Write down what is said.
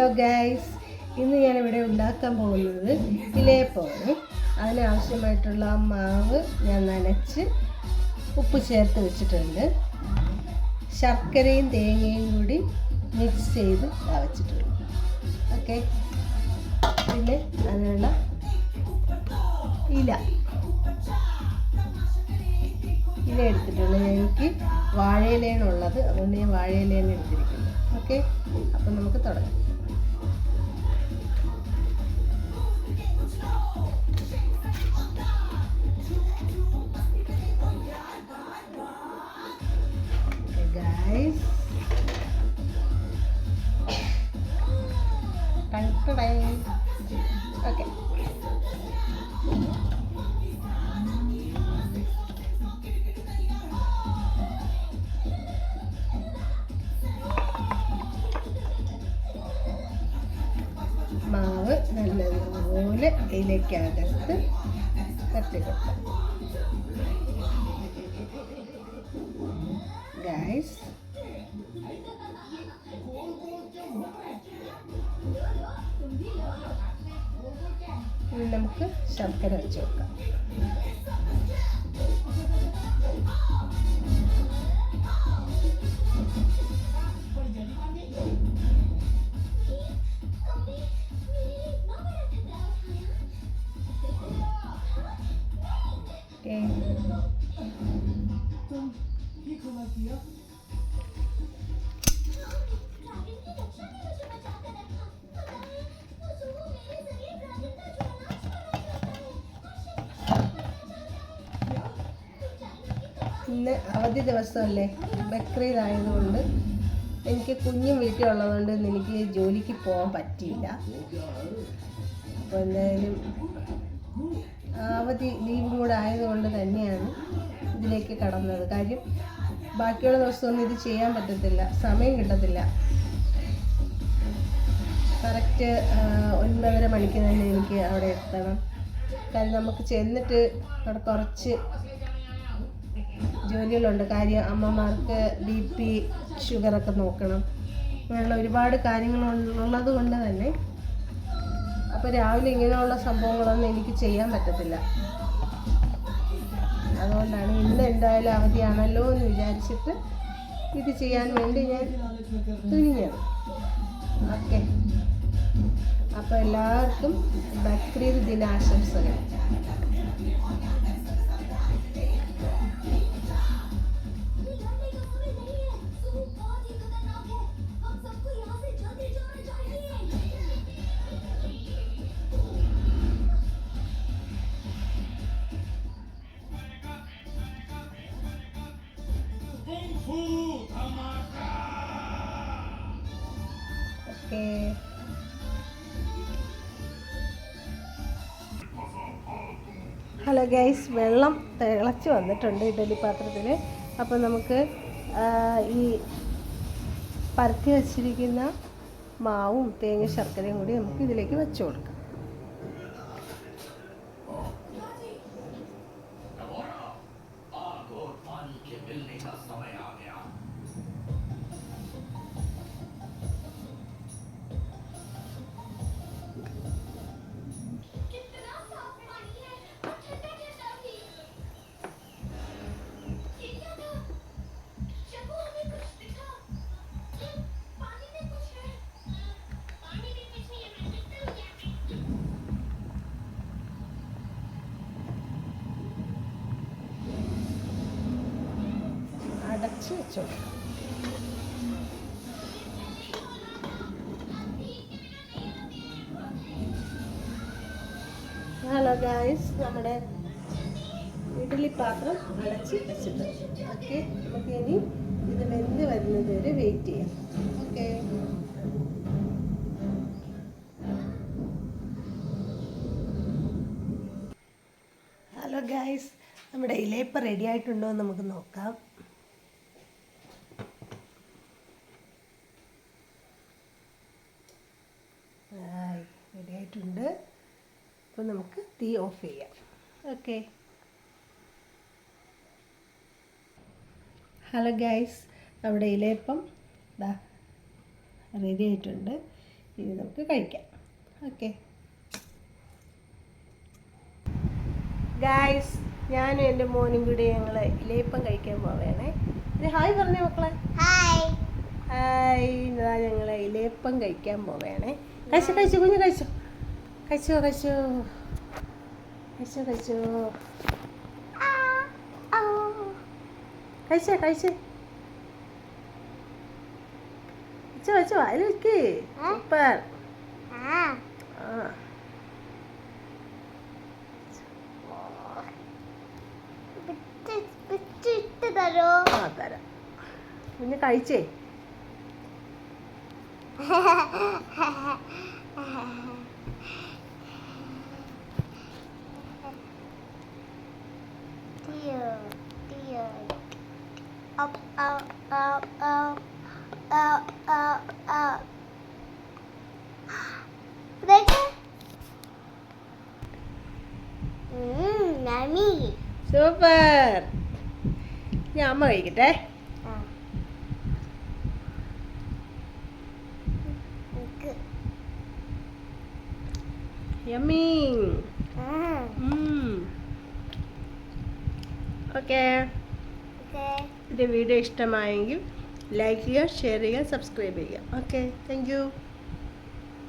Hello guys ഇന്ന് ഞാനിവിടെ ഉണ്ടാക്കാൻ പോകുന്നത് ഇലയപ്പമാണ് അതിനാവശ്യമായിട്ടുള്ള മാവ് ഞാൻ നനച്ച് ഉപ്പ് ചേർത്ത് വെച്ചിട്ടുണ്ട്. ശർക്കരയും തേങ്ങയും കൂടി മിക്സ് ചെയ്ത് വെച്ചിട്ടുണ്ട് ഓക്കെ പിന്നെ അതിനുള്ള ഇല. ഇല എടുത്തിട്ടുണ്ട്. എനിക്ക് വാഴയിലയാണ് ഉള്ളത്. അതുകൊണ്ട് ഞാൻ വാഴയിലയാണ് എടുത്തിരിക്കുന്നത്. ഓക്കെ അപ്പം നമുക്ക് തുടങ്ങാം. ഓക്കെ മാവ് നല്ലതുപോലെ ഇലയ്ക്കകത്ത് തട്ടിക്കൊടുക്കാം. ഗൈസ് ഇനി നമുക്ക് ശർക്കര വെച്ച് കൊടുക്കാം ഓക്കെ ഇന്ന് അവധി ദിവസമല്ലേ? ബക്രീദ് ആയതുകൊണ്ട് എനിക്ക് കുഞ്ഞും വീട്ടിലുള്ളതുകൊണ്ട് എനിക്ക് ജോലിക്ക് പോകാൻ പറ്റിയില്ല. അപ്പോൾ എന്തായാലും അവധി ലീവും കൂടെ ആയതുകൊണ്ട് തന്നെയാണ് ഇതിലേക്ക് കടന്നത്. കാര്യം ബാക്കിയുള്ള ദിവസമൊന്നും ഇത് ചെയ്യാൻ പറ്റത്തില്ല. സമയം കിട്ടത്തില്ല. കറക്റ്റ് ഒൻപതര മണിക്ക് തന്നെ എനിക്ക് അവിടെ എത്തണം. കാര്യം നമുക്ക് ചെന്നിട്ട് അവിടെ കുറച്ച് ജോലികളുണ്ട്. കാര്യം അമ്മമാർക്ക് ബി പി ഷുഗറൊക്കെ നോക്കണം. അങ്ങനെയുള്ള ഒരുപാട് കാര്യങ്ങളുള്ളത് കൊണ്ട് തന്നെ അപ്പോൾ രാവിലെ ഇങ്ങനെയുള്ള സംഭവങ്ങളൊന്നും എനിക്ക് ചെയ്യാൻ പറ്റത്തില്ല. അതുകൊണ്ടാണ് ഇന്ന് എന്തായാലും അവധിയാണല്ലോ എന്ന് വിചാരിച്ചിട്ട് ഇത് ചെയ്യാൻ വേണ്ടി ഞാൻ തുനിഞ്ഞത്. ഓക്കെ. അപ്പോൾ എല്ലാവർക്കും ബക്രീദ് ദിനാശംസകൾ. ഹലോ ഗൈസ് വെള്ളം തിളച്ച് വന്നിട്ടുണ്ട് ഇഡലി പാത്രത്തിൽ അപ്പോൾ നമുക്ക് ഈ പരത്തി വച്ചിരിക്കുന്ന മാവും തേങ്ങ ശർക്കരയും കൂടി നമുക്ക് ഇതിലേക്ക് വെച്ച് കൊടുക്കാം. വെച്ച് കൊടുക്കാം ഹലോ ഗായ്സ് നമ്മുടെ ഇഡ്ഡലി പാത്രം അടച്ച് വെച്ചിട്ടുണ്ട്. ഓക്കെ നമുക്ക് ഇനി ഇത് വെന്ത് വരുന്നത് വരെ വെയിറ്റ് ചെയ്യാം. ഓക്കെ ഹലോ ഗായ്സ് നമ്മുടെ ഇലയപ്പം റെഡി ആയിട്ടുണ്ടോ എന്ന് നമുക്ക് നോക്കാം റെഡി ആയിട്ടുണ്ട് അപ്പോൾ നമുക്ക് തീ ഓഫ് ചെയ്യാം. ഓക്കെ. ഹലോ ഗൈസ് നമ്മുടെ ഇലയപ്പം ഇതാ റെഡി ആയിട്ടുണ്ട്. ഇനി നമുക്ക് കഴിക്കാം. ഓക്കെ. ഗായ്സ് ഞാനും എന്റെ മോനും കൂടി ഞങ്ങൾ ഇലയപ്പം കഴിക്കാൻ പോവേണേ. ഇത് ഹായ് പറഞ്ഞേ മക്കളെ. Hi hi. ഇതാ ഞങ്ങൾ ഇലയപ്പം കഴിക്കാൻ പോവേണേ. കഴിച്ചു കഴിച്ചു കുഞ്ഞു കഴിച്ചോ. കഴിച്ചോ കഴിച്ചോ കഴിച്ചോ കഴിച്ചോ കഴിച്ചേ കഴിച്ചേ വെച്ചോ വെച്ചോ അതിൽ വെക്ക് സൂപ്പർ ആ. തരോ ആ തരാം. കുഞ്ഞ് കഴിച്ചേ. dear, dear. Up, up, up, Super. Yummy. Okay okay. എന്റെ വീഡിയോ ഇഷ്ടമായെങ്കിൽ ലൈക്ക് ചെയ്യുക ഷെയർ ചെയ്യുക സബ്സ്ക്രൈബ് ചെയ്യുക. Okay thank you